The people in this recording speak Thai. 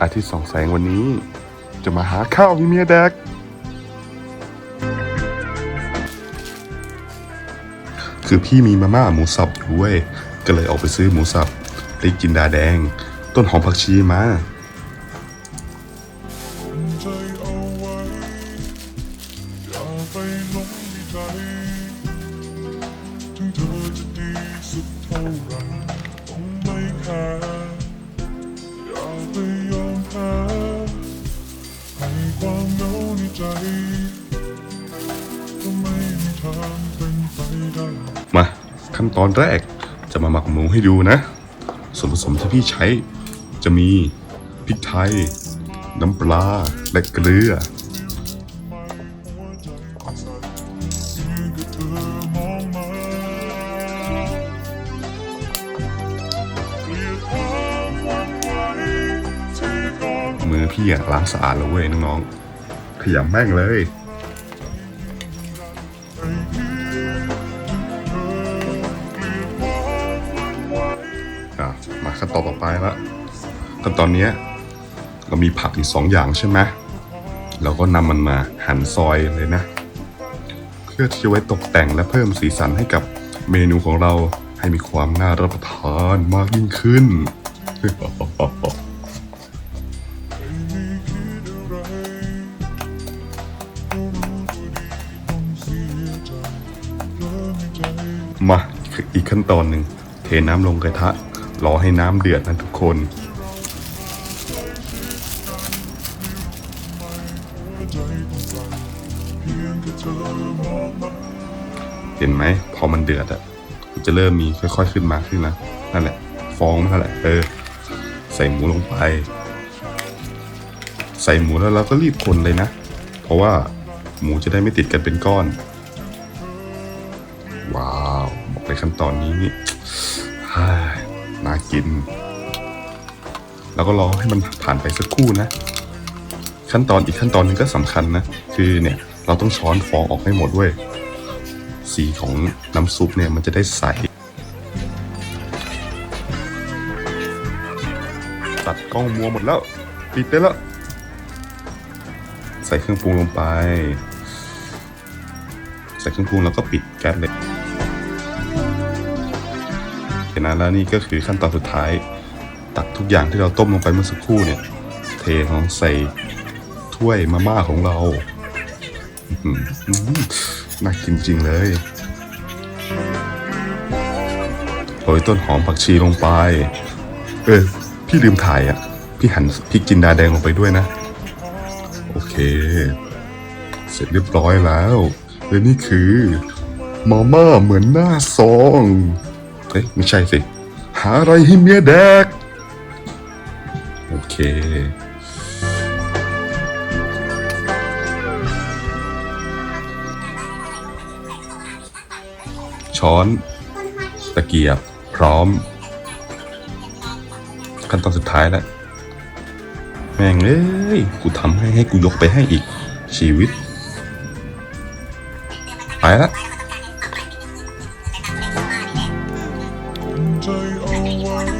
อาทิตย์สองแสงวันนี้ จะมาหาข้าวให้เมียแดก คือพี่มีมาม่าหมูสับอยู่เว้ย ก็เลยออกไปซื้อหมูสับพริกจินดาแดง ต้นหอมผักชีมา ใจก็ไม่มีทางเป็นไปได้มาขั้นตอนแรกจะมาหมักหมูให้ดูนะ ส่วนผสมที่พี่ใช้จะมีพริกไทย น้ำปลา และเกลือหัวใจก็สั่นเพียงแค่เธอมองมาเกลียามหวั่นไหวที่ก่อมือพี่อะล้างสะอาดแล้วเว้ยน้องๆ ขยำแม่งเลย อะ มาขั้นตอนต่อไปละขั้นตอนนี้เรามีผักอยู่สองอย่างใช่ไหมเราก็นำมันมาหั่นซอยเลยนะ เพื่อที่จะไว้ตกแต่งและเพิ่มสีสันให้กับเมนูของเราให้มีความน่ารับประทานมากยิ่งขึ้น มาอีกขั้นตอนหนึ่งเทน้ำลงกระทะ รอให้น้ำเดือดนะทุกคน เห็นไหมพอมันเดือดอะมันจะเริ่มมีค่อยๆขึ้นมาขึ้นนะนั่นแหละ ฟองนั่นแหละเออ ใส่หมูลงไป ใส่หมูแล้วเราก็รีบคนเลยนะ เพราะว่าหมูจะได้ไม่ติดกันเป็นก้อน ว้าว บอกเลยขั้นตอนนี้นี่น่ากิน แล้วก็รอให้มันผ่านไปสักครู่นะ ขั้นตอนอีกขั้นตอนหนึงก็สำคัญนะ คือเนี่ยเราต้องช้อนฟองออกให้หมดเว้ยสีของน้ำซุปเนี่ยมันจะได้ใส ตัดกล้องมัวหมดแล้ว ปิดได้แล้ว ใส่เครื่องปรุงลงไป ใส่เครื่องปรุงแล้วก็ปิดแก๊สเลย เห็นนะแล้วนี่ก็คือขั้นตอนสุดท้าย ตักทุกอย่างที่เราต้มลงไปเมื่อสักครู่เนี่ย เทของใส่ถ้วยมาม่าของเราอื้อหือน่ากินจริงเลยโรยต้นหอมผักชีลงไป เออ พี่ลืมถ่ายอะ พี่หั่นพริกจินดาแดงลงไปด้วยนะ โอเค เสร็จเรียบร้อยแล้วและนี่คือมาม่าเหมือนหน้าซอง เอ้ยไม่ใช่สิ หาอะไรให้เมียแดก โอเค ช้อน ตะเกียบ พร้อม ขั้นตอนสุดท้ายแล้ว แม่งเอ้ย กูทำให้ให้กูยกไปให้อีกชีวิต ไปละ day away. Oh,